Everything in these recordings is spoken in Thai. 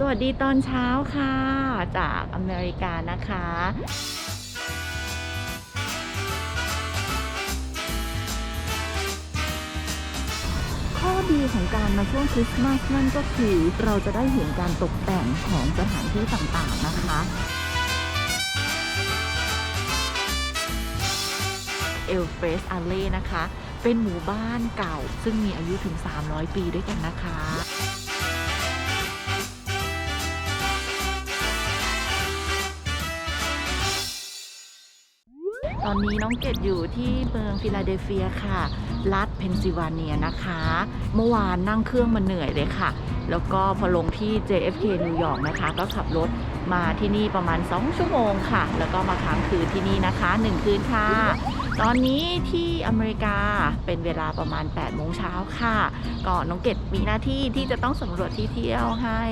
สวัสดีตอนเช้าค่ะ จากอเมริกานะคะ ข้อดีของการมาช่วงคริสต์มาสนั่นก็คือเราจะได้เห็นการตกแต่งของสถานที่ต่างๆนะคะเอลเฟสอาเล่นะคะ เป็นหมู่บ้านเก่าซึ่งมีอายุถึง 300 ปีด้วยกันนะคะ ตอนนี้น้องเกดอยู่ที่เมืองฟิลาเดลเฟียค่ะ รัฐเพนซิลเวเนียนะคะ เมื่อวานนั่งเครื่องมาเหนื่อยเลยค่ะ แล้วก็พอลงที่ JFK นิวยอร์กนะคะ ก็ขับรถมาที่นี่ประมาณ 2 ชั่วโมงค่ะ แล้วก็มาค้างคืนที่นี่นะคะ 1 คืนค่ะ ตอนนี้ที่อเมริกาเป็นเวลาประมาณ 8 โมงเช้าค่ะก็น้องเกดมีหน้าที่ที่จะต้องสำรวจที่เที่ยวให้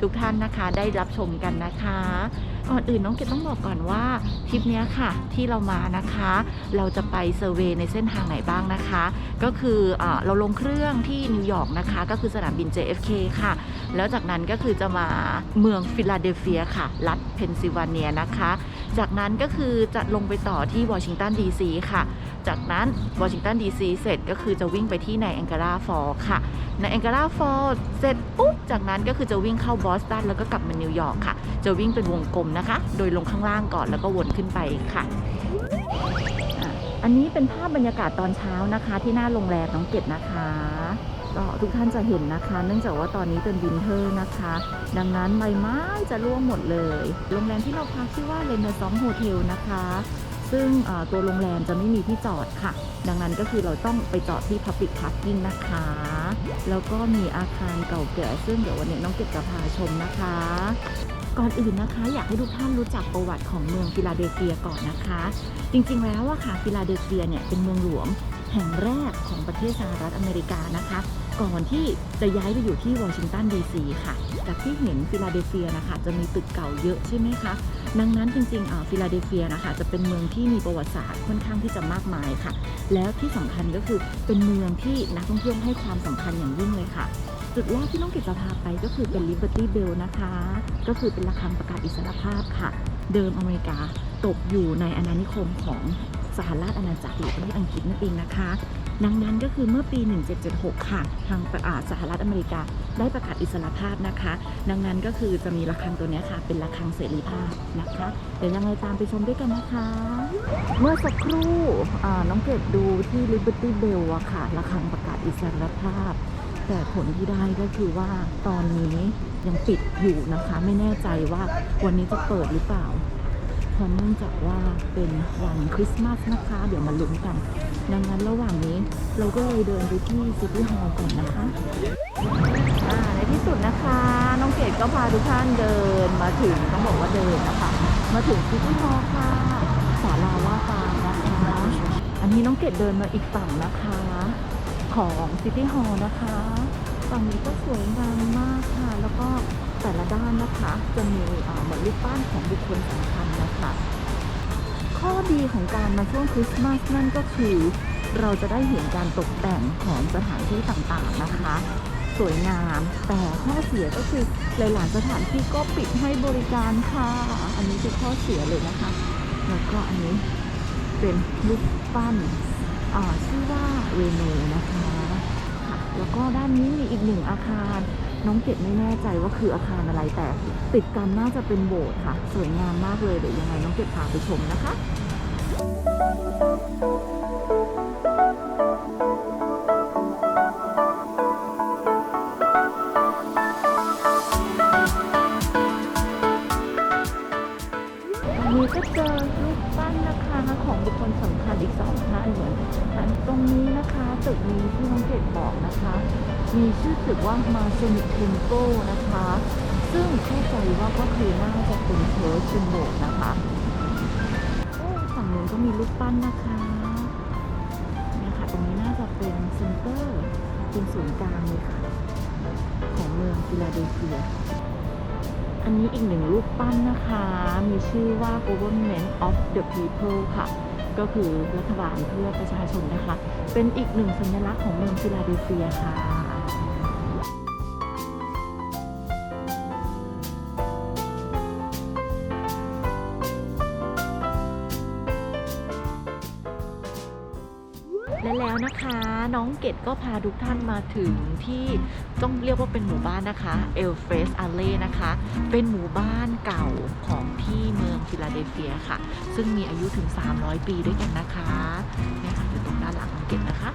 ทุกท่านนะคะได้รับชมกันนะคะ ก่อนอื่นน้องเกดต้องบอกก่อนว่าทริปนี้ค่ะที่เรามานะคะ เราจะไปเซอร์เวย์ในเส้นทางไหนบ้างนะคะ ก็คืออเราลงเครื่องที่นิวยอร์กนะคะ ก็คือสนามบิน JFK ค่ะ แล้วจากนั้นก็คือจะมาเมืองฟิลาเดลเฟียค่ะ รัฐเพนซิลเวเนียนะคะ จากนั้นก็คือจะลงไปต่อที่วอชิงตันดีซีค่ะ จากนั้นวอชิงตันดีซีเสร็จก็คือจะวิ่งไปที่ในแองการาฟอลค่ะ ในแองการาฟอลเสร็จปุ๊บจากนั้นก็คือจะวิ่งเข้าบอสตันแล้วก็กลับมานิวยอร์กค่ะ จะวิ่งเป็นวงกลมนะคะ โดยลงข้างล่างก่อนแล้วก็วนขึ้นไปค่ะอันนี้เป็นภาพบรรยากาศตอนเช้านะคะ ที่หน้าโรงแรมน้องเกดนะคะก็ทุกท่านจะเห็นนะคะ เนื่องจากว่าตอนนี้เป็นวินเทอร์นะคะ ดังนั้นใบไม้จะร่วงหมดเลย โรงแรมที่เราพักชื่อว่าเรเนซองโฮเทลนะคะ ซึ่งตัวโรงแรมจะไม่มีที่จอดค่ะ ดังนั้นก็คือเราต้องไปจอดที่ Public Parking นะคะ แล้วก็มีอาคารเก่าแก่ซึ่งเดี๋ยววันนี้น้องเก็บจะพาชมนะคะ ก่อนอื่นนะคะ อยากให้ทุกท่านรู้จักประวัติของเมืองฟิลาเดลเฟียก่อนนะคะ จริงๆแล้วอะค่ะฟิลาเดลเฟียเนี่ยเป็นเมืองหลวงแห่งแรกของประเทศสหรัฐอเมริกานะคะ ก่อนที่จะย้ายไปอยู่ที่วอชิงตันดีซีค่ะ จากที่เห็นฟิลาเดลเฟียนะคะ จะมีตึกเก่าเยอะใช่ไหมคะ ดังนั้นจริงๆฟิลาเดลเฟียนะคะจะเป็นเมืองที่มีประวัติศาสตร์ค่อนข้างที่จะมากมายค่ะ แล้วที่สำคัญก็คือเป็นเมืองที่นักท่องเที่ยวให้ความสำคัญอย่างยิ่งเลยค่ะ จุดแรกที่น้องเกดจะพาไปก็คือเป็น Liberty Bell นะคะ ก็คือเป็นระฆังประกาศอิสรภาพค่ะ เดิมอเมริกาตกอยู่ในอาณานิคมของสหราชอาณาจักรหรือประเทศอังกฤษนั่นเองนะคะ ดังนั้นก็คือเมื่อปี 1776 ค่ะ ทางประอาสหรัฐอเมริกาได้ประกาศอิสรภาพนะคะ ดังนั้นก็คือจะมีระฆังตัวนี้ค่ะ เป็นระฆังเสรีภาพนะคะ เดี๋ยวยังไงตามไปชมด้วยกันนะคะ เมื่อสักครู่น้องเกดดูที่ Liberty Bell อะค่ะระฆังประกาศอิสรภาพ แต่ผลที่ได้ก็คือว่าตอนนี้ยังปิดอยู่นะคะ ไม่แน่ใจว่าวันนี้จะเปิดหรือเปล่า เพราะเนื่องจากว่าเป็นวันคริสต์มาสนะคะ เดี๋ยวมาลุ้นกัน ดังนั้นระหว่างนี้เราก็เลยเดินไปที่ซิตี้ฮอลล์ก่อนนะคะอ่าในที่สุดนะคะ น้องเกดก็พาทุกท่านเดินมาถึงต้องบอกว่าเดินนะคะ มาถึงซิตี้ฮอลล์ค่ะศาลาว่าการนะคะอันนี้น้องเกดเดินมาอีกฝั่งนะคะ ของซิตี้ฮอลล์นะคะฝั่งนี้ก็สวยงามมากค่ะ แล้วก็ แต่ละด้านนะคะจะมีเหมือนรูปปั้นของบุคคลสำคัญนะคะข้อดีของการมาช่วงคริสต์มาสนั่นก็คือ เราจะได้เห็นการตกแต่งของสถานที่ต่างๆนะคะ สวยงามแต่ข้อเสียก็คือหลายๆสถานที่ก็ปิดให้บริการค่ะ อันนี้คือข้อเสียเลยนะคะ แล้วก็อันนี้เป็นรูปปั้นชื่อว่าเรโนนะคะค่ะแล้วก็ด้านนี้มีอีกหนึ่งอาคาร น้องเก็บไม่แน่ใจว่าคืออาคารอะไรแต่ติดกันน่าจะเป็นโบสถ์ค่ะ สวยงามมากเลยเดี๋ยวยังไงน้องเก็บพาไปชมนะคะอันนี้ก็เจอรูปปั้นนะคะของบุคคลสำคัญอีกสองท่านเหมือนกันตรงนี้นะคะตึกนี้ที่น้องเกดบอกนะคะ มีชื่อตึกว่ามาเซนิ t เทมโกนะคะ ซึ่งเข้าใจว่าก็คือน่าจะเป็นเชิร์ชเป็นโบสถ์นะคะโอ้ฝั่งนู้นก็มีรูปปั้นนะคะเนี่ยค่ะตรงนี้น่าจะเป็นเซ็นเตอร์เป็นศูนย์กลางเลยค่ะ ของเมืองฟิลาเดลเฟีย อันนี้อีกหนึ่งรูปปั้นนะคะ มีชื่อว่า Government of the People ค่ะก็คือรัฐบาลเพื่อประชาชนนะคะ เป็นอีกหนึ่งสัญลักษณ์ของเมืองฟิลาเดลเฟียค่ะ และแล้วนะคะ น้องเกดก็พาทุกท่านมาถึงที่ต้องเรียกว่าเป็นหมู่บ้านนะคะเอลเฟสอาเล่นะคะ เป็นหมู่บ้านเก่าของที่เมืองฟิลาเดลเฟียค่ะ ซึ่งมีอายุถึง 300 ปีด้วยกันนะคะเนี่ยค่ะอยู่ตรงด้านหลังน้องเกดนะคะ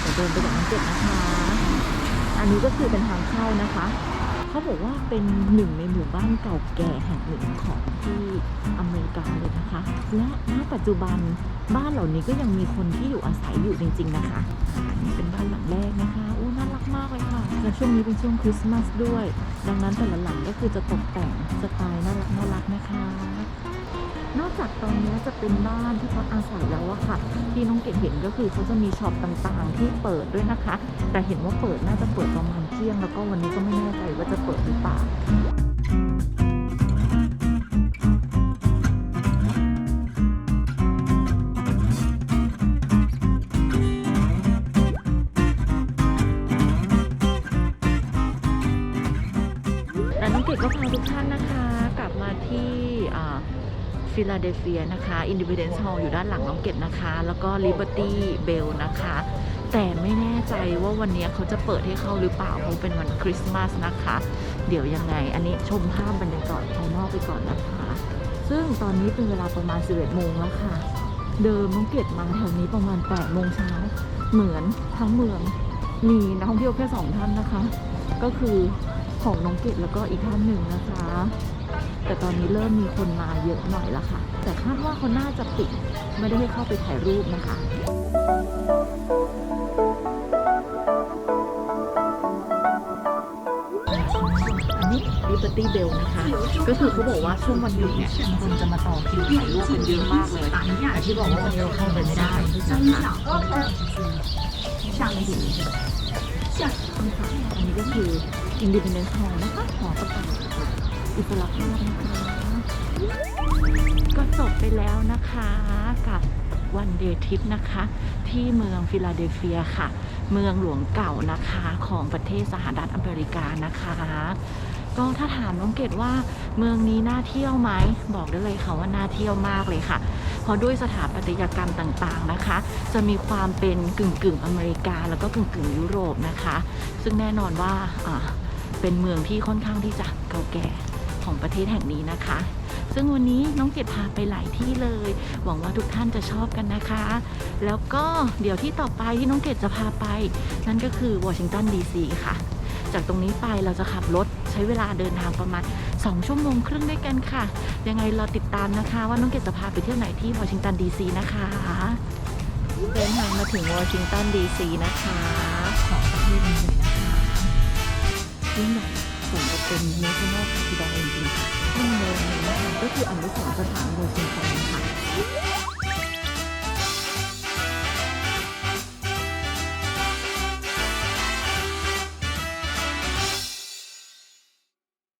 เดี๋ยวเดินไปกับน้องเกดนะคะ อันนี้ก็คือเป็นทางเข้านะคะ เขาบอกว่าเป็นหนึ่งในหมู่บ้านเก่าแก่แห่งหนึ่งของที่อเมริกาเลยนะคะ และณปัจจุบันบ้านเหล่านี้ก็ยังมีคนที่อยู่อาศัยอยู่จริง ๆ นะคะนี่เป็นบ้านหลังแรกนะคะอู้น่ารักมากเลยค่ะและช่วงนี้เป็นช่วงคริสต์มาสด้วย ดังนั้นแต่ละหลังก็คือจะตกแต่งสไตล์น่ารักน่ารักนะคะ นอกจากตอนนี้จะเป็นบ้านที่พักอาศัยแล้วอะค่ะ ที่น้องเกดเห็นก็คือเขาจะมีช็อปต่างๆ ที่เปิดด้วยนะคะ แต่เห็นว่าเปิดน่าจะเปิดประมาณเที่ยง แล้วก็วันนี้ก็ไม่แน่ใจว่าจะเปิดหรือเปล่าแต่น้องเกดก็พาทุกท่านนะคะ ฟิลาเดลเฟียนะคะ Independence Hall อยู่ด้านหลังน้องเกดนะคะ แล้วก็ Liberty Bell นะคะ แต่ไม่แน่ใจว่าวันนี้เขาจะเปิดให้เข้าหรือเปล่าเพราะเป็นวันคริสต์มาสนะคะ เดี๋ยวยังไง อันนี้ชมภาพบรรยากาศภายนอกไปก่อนนะคะ ซึ่งตอนนี้เป็นเวลาประมาณ 11โมงแล้วค่ะ เดิมน้องเกดมาแถวนี้ประมาณ8โมงเช้าเหมือนทั้งเมืองมีนักท่องเที่ยวแค่สองท่านนะคะ ก็คือของน้องเกดแล้วก็อีกท่านหนึ่งนะคะ แต่ตอนนี้เริ่มมีคนมาเยอะหน่อยล้วค่ะ แต่คาดว่าเขาน่าจะปิด ไม่ได้ให้เข้าไปถ่ายรูปนะคะอันนี้ Liberty Bell นะคะ ก็คือเขาบอกว่าช่วงวันหยุดเนี่ยคนจะมาต่อคิวถ่ายรูปกันเยอะมากเลย แต่ที่บอกว่าวันนี้เราเข้าไปไม่ได้นะคะอันนี้ก็คือ Independence Hall นะคะหอประกาศ อิสรภาพนะคะ ก็จบไปแล้วนะคะกับวันเดย์ทริปนะคะ ที่เมืองฟิลาเดลเฟียค่ะ เมืองหลวงเก่านะคะของประเทศสหรัฐอเมริกานะคะ ก็ถ้าถามน้องเกดว่าเมืองนี้น่าเที่ยวไหมบอกได้เลยค่ะว่าน่าเที่ยวมากเลยค่ะ เพราะด้วยสถาปัตยกรรมต่างๆนะคะ จะมีความเป็นกึ่งกึ่งอเมริกา แล้วก็กึ่งกึ่งยุโรปนะคะ ซึ่งแน่นอนว่าเป็นเมืองที่ค่อนข้างที่จะเก่าแก่ ของประเทศแห่งนี้นะคะ ซึ่งวันนี้น้องเกดพาไปหลายที่เลย หวังว่าทุกท่านจะชอบกันนะคะ แล้วก็เดี๋ยวที่ต่อไปที่น้องเกดจะพาไป นั่นก็คือวอชิงตันดีซีค่ะ จากตรงนี้ไปเราจะขับรถใช้เวลาเดินทางประมาณ 2 ชั่วโมงครึ่งด้วยกันค่ะ ยังไงเราติดตามนะคะ ว่าน้องเกดจะพาไปเที่ยวไหนที่วอชิงตันดีซีนะคะเดินทางมาถึงวอชิงตันดีซีนะคะ ของประเทศนี้เลยนะคะยิ่งใหญ่ สมกับเป็น National Capital จริงๆค่ะที่เมืองนี้ก็คืออนุสรณ์สถานวอชิงตันค่ะ